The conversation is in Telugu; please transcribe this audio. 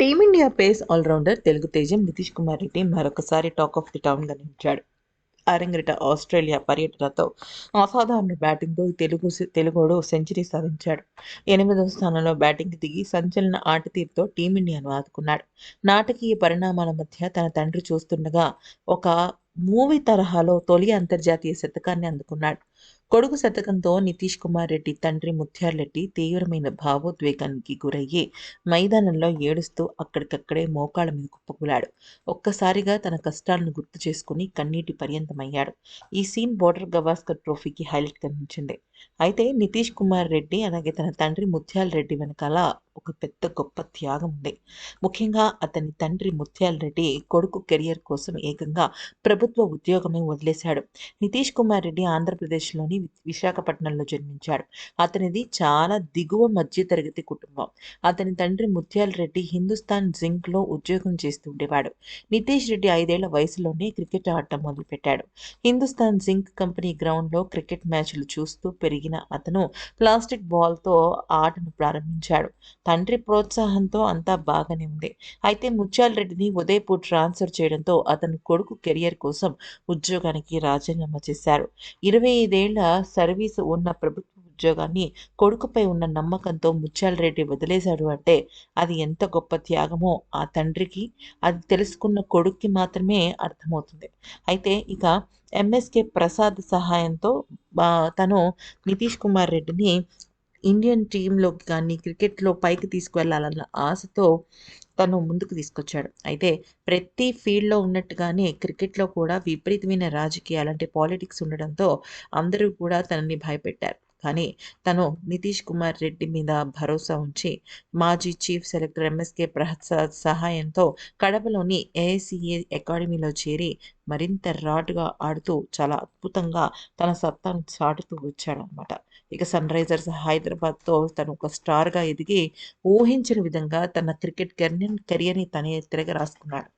టీమిండియా పేస్ ఆల్రౌండర్ తెలుగు తేజం నితీష్ కుమార్ రెడ్డి మరొకసారి టాక్ ఆఫ్ ది టౌన్గా నిలిచాడు. అరంగిట ఆస్ట్రేలియా పర్యటనతో అసాధారణ బ్యాటింగ్తో తెలుగు తెలుగోడు సెంచరీ సాధించాడు. ఎనిమిదవ స్థానంలో బ్యాటింగ్ దిగి సంచలన ఆట తీరుతో టీమిండియాను ఆదుకున్నాడు. నాటకీయ పరిణామాల మధ్య తన తండ్రి చూస్తుండగా ఒక మూవీ తరహాలో తొలి అంతర్జాతీయ శతకాన్ని అందుకున్నాడు. కొడుకు శతకంతో నితీష్ కుమార్ రెడ్డి తండ్రి ముత్యార్ రెడ్డి తీవ్రమైన భావోద్వేగానికి గురయ్యి మైదానంలో ఏడుస్తూ అక్కడికక్కడే మోకాళ్ళ మీద కుప్పకూలాడు. ఒక్కసారిగా తన కష్టాలను గుర్తు చేసుకుని కన్నీటి పర్యంతమయ్యాడు. ఈ సీన్ బోర్డర్ గవాస్కర్ ట్రోఫీకి హైలైట్ కనిపించింది. అయితే నితీష్ కుమార్ రెడ్డి అలాగే తన తండ్రి ముత్యాల రెడ్డి వెనకాల ఒక పెద్ద గొప్ప త్యాగం ఉంది. ముఖ్యంగా అతని తండ్రి ముత్యాల రెడ్డి కొడుకు కెరియర్ కోసం ఏకంగా ప్రభుత్వ ఉద్యోగమే వదిలేశాడు. నితీష్ కుమార్ రెడ్డి ఆంధ్రప్రదేశ్లోని విశాఖపట్నంలో జన్మించాడు. అతనిది చాలా దిగువ మధ్యతరగతి కుటుంబం. అతని తండ్రి ముత్యాల రెడ్డి హిందుస్థాన్ జింక్లో ఉద్యోగం చేస్తుండేవాడు నితీష్ రెడ్డి ఐదేళ్ళ వయసులోనే క్రికెట్ ఆడటం మొదలుపెట్టాడు. హిందుస్థాన్ జింక్ కంపెనీ గ్రౌండ్లో క్రికెట్ మ్యాచ్లు చూస్తూ పెరిగిన అతను ప్లాస్టిక్ బాల్తో ఆటను ప్రారంభించాడు. తండ్రి ప్రోత్సాహంతో అంతా బాగానే ఉంది. అయితే ముత్యాల రెడ్డిని ఉదయపూర్ ట్రాన్స్ఫర్ చేయడంతో అతని కొడుకు కెరియర్ కోసం ఉద్యోగానికి రాజీనామా చేశారు. ఇరవై ఐదేళ్ళ సర్వీస్ ఉన్న ప్రభుత్వ ఉద్యోగాన్ని కొడుకుపై ఉన్న నమ్మకంతో ముత్యాల రెడ్డి వదిలేశాడు అంటే అది ఎంత గొప్ప త్యాగమో ఆ తండ్రికి అది తెలుసుకున్న కొడుక్కి మాత్రమే అర్థమవుతుంది. అయితే ఇక ఎంఎస్కే ప్రసాద్ సహాయంతో తను నితీష్ కుమార్ రెడ్డిని ఇండియన్ టీంలోకి కానీ క్రికెట్లో పైకి తీసుకువెళ్ళాలన్న ఆశతో తను ముందుకు తీసుకొచ్చాడు. అయితే ప్రతి ఫీల్డ్లో ఉన్నట్టుగానే క్రికెట్లో కూడా విపరీతమైన రాజకీయాలు అంటే పాలిటిక్స్ ఉండడంతో అందరూ కూడా తనని భయపెట్టారు. కానీ తను నితీష్ కుమార్ రెడ్డి మీద భరోసా ఉంచి మాజీ చీఫ్ సెలెక్టర్ ఎంఎస్కే ప్రసాద్ సహాయంతో కడపలోని ఏఐసిఏ అకాడమీలో చేరి మరింత రాడ్గా ఆడుతూ చాలా అద్భుతంగా తన సత్తాను చాటుతూ వచ్చాడనమాట ఇక సన్ రైజర్స్ హైదరాబాద్తో తను ఒక స్టార్గా ఎదిగి ఊహించిన విధంగా తన క్రికెట్ కెరియర్ కెరియర్ని తనే తిరగ రాసుకున్నాడు